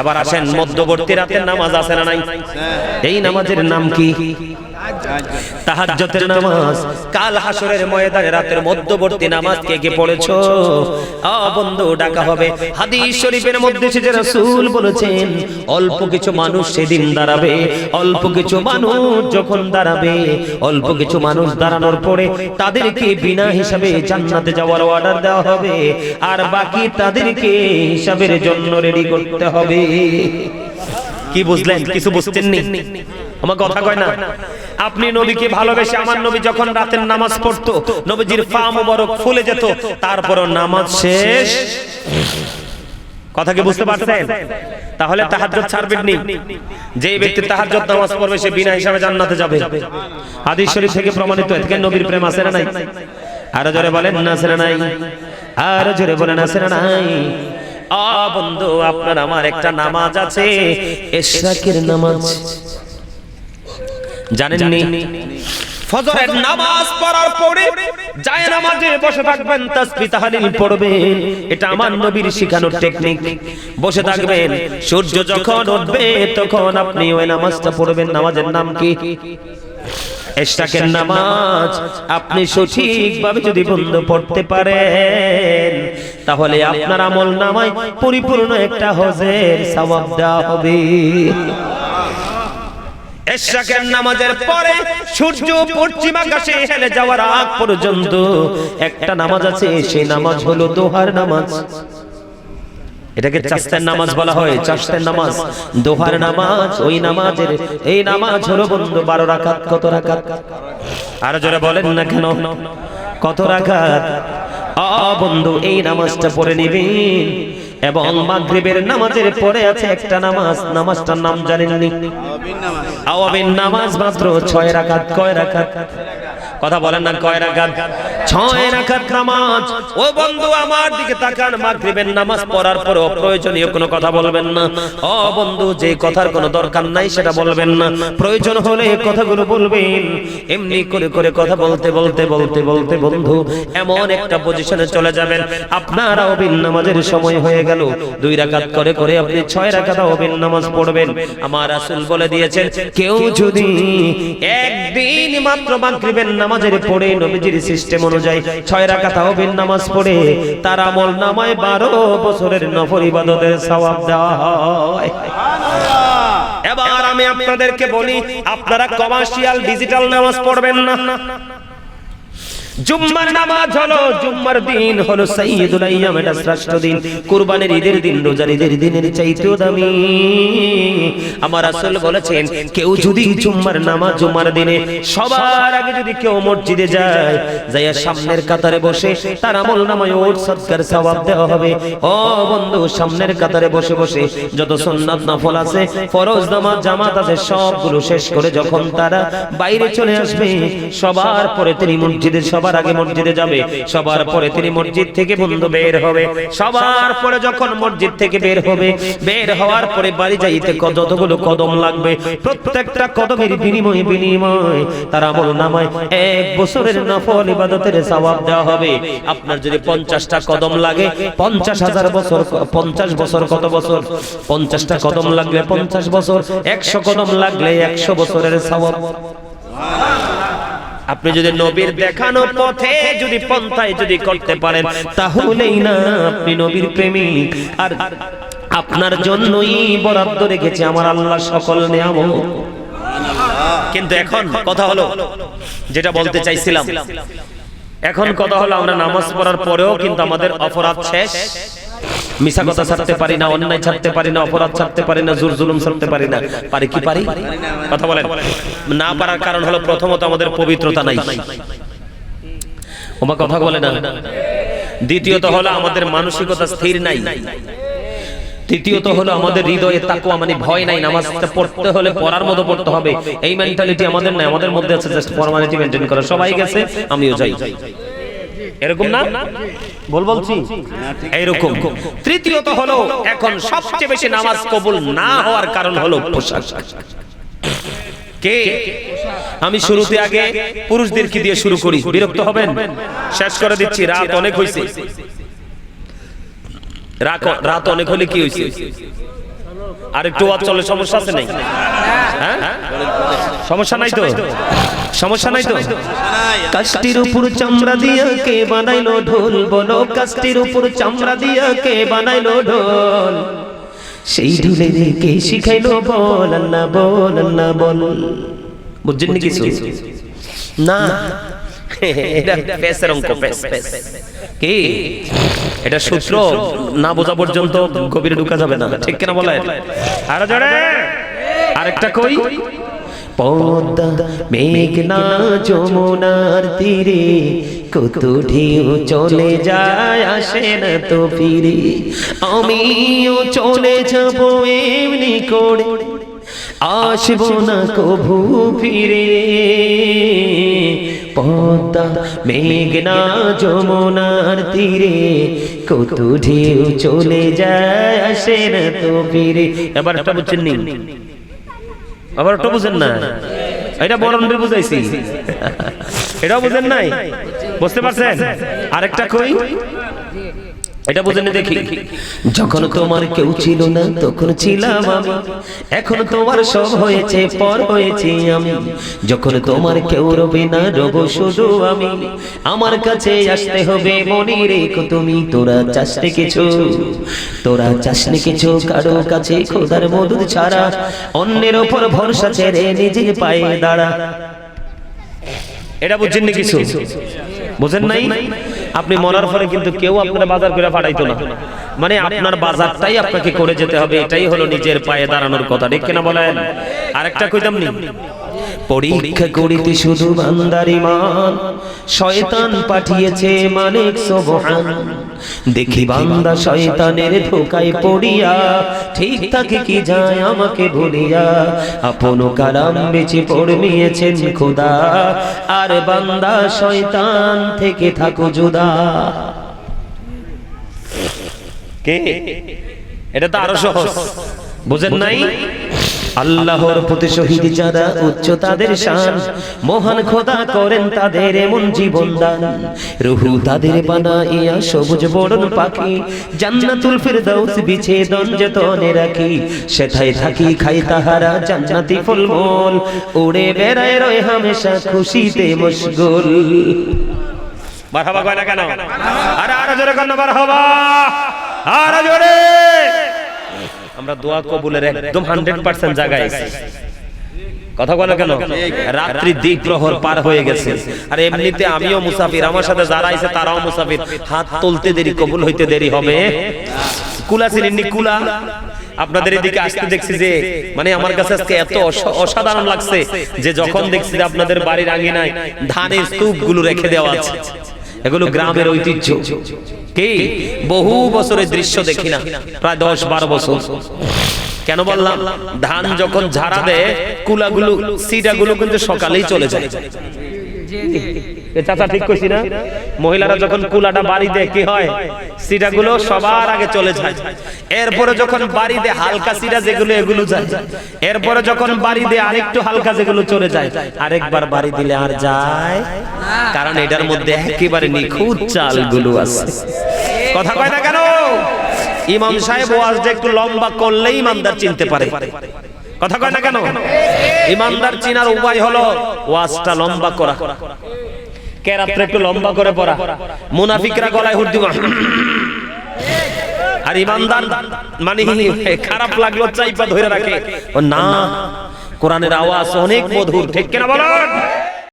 এবার আসেন মধ্যবর্তী রাতের নামাজ আছে না নাই? এই নামাজের নাম কি? তাহাজ্জুদের নামাজ। কাল হাসরের ময়দানে রাতের মধ্যবর্তী নামাজ কে কে পড়েছো? আ বন্ধু ডাকা হবে। হাদিস শরীফের মধ্যে সে যে রাসূল বলেছেন অল্প কিছু মানুষ সেদিন দাঁড়াবে। অল্প কিছু মানুষ যখন দাঁড়াবে অল্প কিছু মানুষ দাঁড়ানোর পরে তাদেরকে বিনা হিসাবে জান্নাতে যাওয়ার অর্ডার দেওয়া হবে। আর বাকি তাদেরকে হিসাবের জন্য রেডি করতে হবে। কি বুঝলেন? কিছু বুঝতেন নি? আমার কথা কয় না। আপনি নবীকে ভালোবেসে আমার নবী যখন রাতের নামাজ পড়তো, নবীজির পা মোবারক ফুলে যেত তারপর নামাজ শেষ। কথা কি বুঝতে পারছেন? তাহলে তাহাজ্জুদ ছাড়বেন নি। যেই ব্যক্তি তাহাজ্জুদ নামাজ পড়বে, সে বিনা হিসাবে জান্নাতে যাবে। হাদিস শরীফ থেকে প্রমাণিত এতে নবীর প্রেম আছে না নাই? আরও জোরে বলেন, না আছে না নাই? আরও জোরে বলেন, আছে না নাই? বন্ধু, আপনার আমার একটা নামাজ আছে। এশরাকের নামাজ। জানেননি? ফজরের নামাজ পড়ার পরে যায় নামাজে বসে থাকবেন তাসবিহ তাহলিল এটা আমার নবীর শেখানোর টেকনিক বসে থাকবেন, সূর্য যখন উঠবে, তখন আপনি ওই নামাজটা পড়বেন। নামাজের নাম কি? এশরাকের নামাজ। আপনি সঠিকভাবে যদি বন্ধ পড়তে পারেন তাহলে আপনার আমল নামায় পরিপূর্ণ একটা হজের সওয়াব দেওয়া হবে। নামাজের পরে সূর্য যাওয়ার আগ পর্যন্ত একটা নামাজ আছে, সেই নামাজ দোহার নামাজ। এটাকে চাস্তের নামাজ বলা হয়, চাস্তের নামাজ। দোহার নামাজ, ওই এই নামাজ হলো বন্ধু বারো রাকাত, কত রাকাত? আরও জোরে বলেন না কেন? কত রাকাত? আ বন্ধু, এই নামাজটা পড়ে নিবেন এবং মাগরিবের নামাজের পরে আছে একটা নামাজ। নামাজটার নাম জানেননি আওয়াবিন নামাজ মাত্র ছয় রাখাত কয় রাখাত কথা বলেন না, কয় রাকাত? ছয় রাকাত নামাজ। ও বন্ধু, আমার দিকে তাকান, মাগরিবের নামাজ পড়ার পর প্রয়োজনীয় কোনো কথা বলবেন না। ও বন্ধু, যে কথার কোনো দরকার নাই সেটা বলবেন না। প্রয়োজন হলে কথাগুলো বলবেন। এমনি করে করে কথা বলতে বলতে বলতে বলতে, বন্ধু, এমন একটা পজিশনে চলে যাবেন। আপনার আওয়াবিন নামাজের সময় হয়ে গেল। দুই রাকাত করে করে আপনি ছয় রাকাত আওয়াবিন নামাজ পড়বেন। আমার বলে দিয়েছেন, কেউ যদি একদিন মাত্র মাগরিবের নামাজের পড়ে নবীজির সিস্টেম অনুযায়ী ছয় রাখা আওয়াবিন নামাজ পড়ে তার আমল নামায় 12 বছরের নফর ইবাদতের দেওয়া হয়। এবার আমি আপনাদেরকে বলি, আপনারা কমার্শিয়াল ডিজিটাল নামাজ পড়বেন না। জুম্মার নামাজ হলো, জুম্মার দিন হলো সাইয়্যিদুল আইয়াম, এটা শ্রেষ্ঠ দিন। কুরবানির ঈদের দিন, রোজার ঈদের দিনের চাইতেও দামি। আমার রাসূল বলেছেন, কেউ যদি জুম্মার নামাজ জুম্মার দিনে সবার আগে যদি কেউ মসজিদে যায়, যাইয়া সামনের কাতারে বসে, তার আমল নামায় ওট সদকার সওয়াব দেওয়া হবে। ও বন্ধু, সামনের কাতারে বসে বসে যত সুন্নাত নফল আছে, ফরজ নামাজ, জামাত আছে, সবগুলো শেষ করে যখন তারা বাইরে চলে আসবে, সবার পরে তিনি মসজিদে সবার আগে মসজিদে যাবে, সবার পরে তিনি মসজিদ থেকে বন্ধু বের হবে। সবার পরে যখন মসজিদ থেকে বের হবে, বের হওয়ার পরে বাড়ি যাইতে ক- যতগুলো কদম লাগবে, প্রত্যেকটা কদমের বিনিময়ে বিনিময় তার আমল নামায় এক বছরের নফল ইবাদতের সওয়াব দেওয়া হবে। আপনার যদি পঞ্চাশটা কদম লাগে, পঞ্চাশ হাজার বছর পঞ্চাশ বছর কত বছর? পঞ্চাশটা কদম লাগলে পঞ্চাশ বছর, একশো কদম লাগলে একশো বছরের সওয়াব। আপনি যদি নবীর দেখানো পথে যদি পন্থায় যদি করতে পারেন তাহলেই না আপনি নবীর প্রেমিক। আর আপনার জন্যই বরাদ্দ রেখেছে আমার আল্লাহ সকল নিয়ামত। কিন্তু এখন কথা হলো যেটা বলতে চাইছিলাম। এখন কথা হলো আমরা নামাজ পড়ার পরেও কিন্তু আমাদের অপরাধ শেষ। মিশা কথা ছাড়তে পারি না, অন্যায় ছাড়তে পারি না, অপরাধ ছাড়তে পারি না, জোর জুলুম ছাড়তে পারি না। পারি কি পারি? কথা বলেন। না পারার কারণ হলো প্রথমত আমাদের পবিত্রতা নাই। ওমা কথা বলে না। দ্বিতীয়ত হলো আমাদের মানসিকতা স্থির নাই। তৃতীয়ত হলো আমাদের হৃদয়ে তাকুয়া মানে ভয় নাই। নামাজটা পড়তে হলে পড়ার মতো পড়তে হবে। এই মেন্টালিটি আমাদের নাই। আমাদের মধ্যে আছে জাস্ট ফর্মালিটি মেনটেন করা। সবাই গেছে, আমিও যাই। এরকম না? বল বলছি। এইরকম। তৃতীয়ত হলো এখন সবচেয়ে বেশি নামাজ কবুল না হওয়ার কারণ হলো পোশাক। কে? আমি শুরুতে আগে পুরুষদের কি দিয়ে শুরু করি। বিরক্ত হবেন? শেষ করে দিচ্ছি রাত অনেক হয়েছে রাত রাত অনেক হলে কি হয়েছে আর একটু ওয়াজ চলে সমস্যা আছে নাই হ্যাঁ? সমস্যা নাই তো? সমস্যা নাই তো? কাষ্টির উপর চামড়া দিয়া কে বানাইলো ঢোল? বলো কাষ্টির উপর চামড়া দিয়া কে বানাইলো ঢোল? সেই ঢুলে কে শিখাইলো বল? আল্লাহ বল আল্লাহ বল। বুঝছেন নি কিছু? না। এটা পেসের অঙ্ক পেস পেস কি? এটা সূত্র না বোঝা পর্যন্ত গভীরে ঢুকা যাবে না। ঠিক কিনা বলেন? আর জোরে। আরেকটা কই? পদ্মা মেঘনা যমুনার তীরে। কত ঢেউ চলে যায় আসে না তো ফিরে। আমিও চলে যাব এমনি করে। আসব না কভু ফিরে। পদ্মা মেঘনা যমুনার তীরে, কত ঢেউ চলে যায় আসে না তো ফিরে। এবার একটা বুঝছেন নি? আবার ওটা বুঝেন না এটা বড় নবী বুঝাইছি। এটাও বুঝেন নাই? বুঝতে পারছেন? আরেকটা কই? এটা বুঝেন দেখি। যখন তোমার কেউ ছিল না তখন ছিলাম আমি। এখন তোমার সব হয়েছে পর হয়েছে আমি। যখন তোমার কেউ রবে না রব শুধু আমি। আমার কাছে আসতে হবে মনে রেখো তুমি তোরা চাষতে কিছু। তোরা চাষনি কিছু কারও কাছে খোদার মধুর ছাড়া অন্যের ওপর ভরসা ছেড়ে নিজের পায়ে দাঁড়া। এটা বুঝছেন না কিছু? বুঝেন নাই? আপনি মরার পরে কিন্তু কেউ আপনার বাজার করে পাঠাইতো না। মানে আপনার বাজারটাই আপনাকে করে যেতে হবে, এটাই হলো নিজের পায়ে দাঁড়ানোর কথা। ঠিক কিনা বলেন? আরেকটা কইতাম নি? পরীক্ষা করিতে শুধু বান্দার শয়তান পাঠিয়েছে মালিক সুবহান। দেখি বান্দা শয়তানের ধোকায় পড়িয়া, ঠিক থাকে কি যায় আমাকে ভুলিয়া আপন কালাম বেঁচে পড়মিয়েছেন খোদা। আর বান্দা শয়তান থেকে থাকো জুদা কে? এটা তো আরও সহজ। বুঝেন নাই? আল্লাহর প্রতি শহীদ যারা উচ্চ তাদের শান মহান খোদা করেন তাদের এমন জীবন দান। রুহু তাদের বানাইয়া সবুজ বরণ পাখি। জান্নাতুল ফিরদাউস বিছে দঞ্জে তনে রাখি। সেথায় থাকি খাই তাহারা জান্নাতি ফলমূল উড়ে বেড়ায় রয় হামেশা খুশিতে মশগুল। মারহাবা কয় না কেন? আরে আরও জোরে কেন মারহাবা আরও জোরে। আমরা দোয়া কবুলের একদম হান্ড্রেড পার্সেন্ট জায়গায় কথা বলে কেন? রাত্রি দিক প্রহর পার হয়ে গেছে। আর এমনিতে আমিও মুসাফির আমার সাথে যারা আছে তারাও মুসাফির। হাত তুলতে দেরি কবুল হইতে দেরি হবে। কুলা ছিলেন কুলা। আপনাদের এদিকে আসতে দেখছি যে মানে আমার কাছে আজকে এত অসাধারণ লাগছে যে যখন দেখছি যে আপনাদের বাড়ির আঙিনায় ধানের স্তূপগুলো রেখে দেওয়া আছে। এগুলো গ্রামের ঐতিহ্য। কি? বহু বছরের দৃশ্য দেখি না। প্রায় দশ বারো বছর। কেন বললাম? ধান যখন ঝাড়া দেয় কুলাগুলো সিটাগুলো কিন্তু সকালেই চলে যায়। এ চাচা ঠিক কইছি না? মহিলারা যখন কুলাটা বাড়ি দেয় কি হয়? সিটাগুলো সবার আগে চলে যায়। এরপরে যখন বাড়ি দেয় হালকা সিটা যেগুলো এগুলো যায়। এরপরে যখন বাড়ি দেয় আরেকটু হালকা যেগুলো চলে যায়। আরেকবার বাড়ি দিলে আর যায়। কারণ এটার মধ্যে একেবারে নিখুঁত চালগুলো আছে। কথা কয় না কেন? ইমাম সাহেব ওয়াজটা একটু লম্বা করলেই ইমানদার চিনতে পারে। কথা কয় না কেন? ইমানদার চিনার উপায় হলো ওয়াজটা লম্বা করা। কেরাত্রে একটু লম্বা করে পড়া। মুনাফিকরা গলায় হুট দিবা। আর ইমানদার মানে খারাপ লাগল চাইপা ধরে রাখে। ও না কোরআনের আওয়াজ অনেক মধুর। ঠিক কিনা বলেন?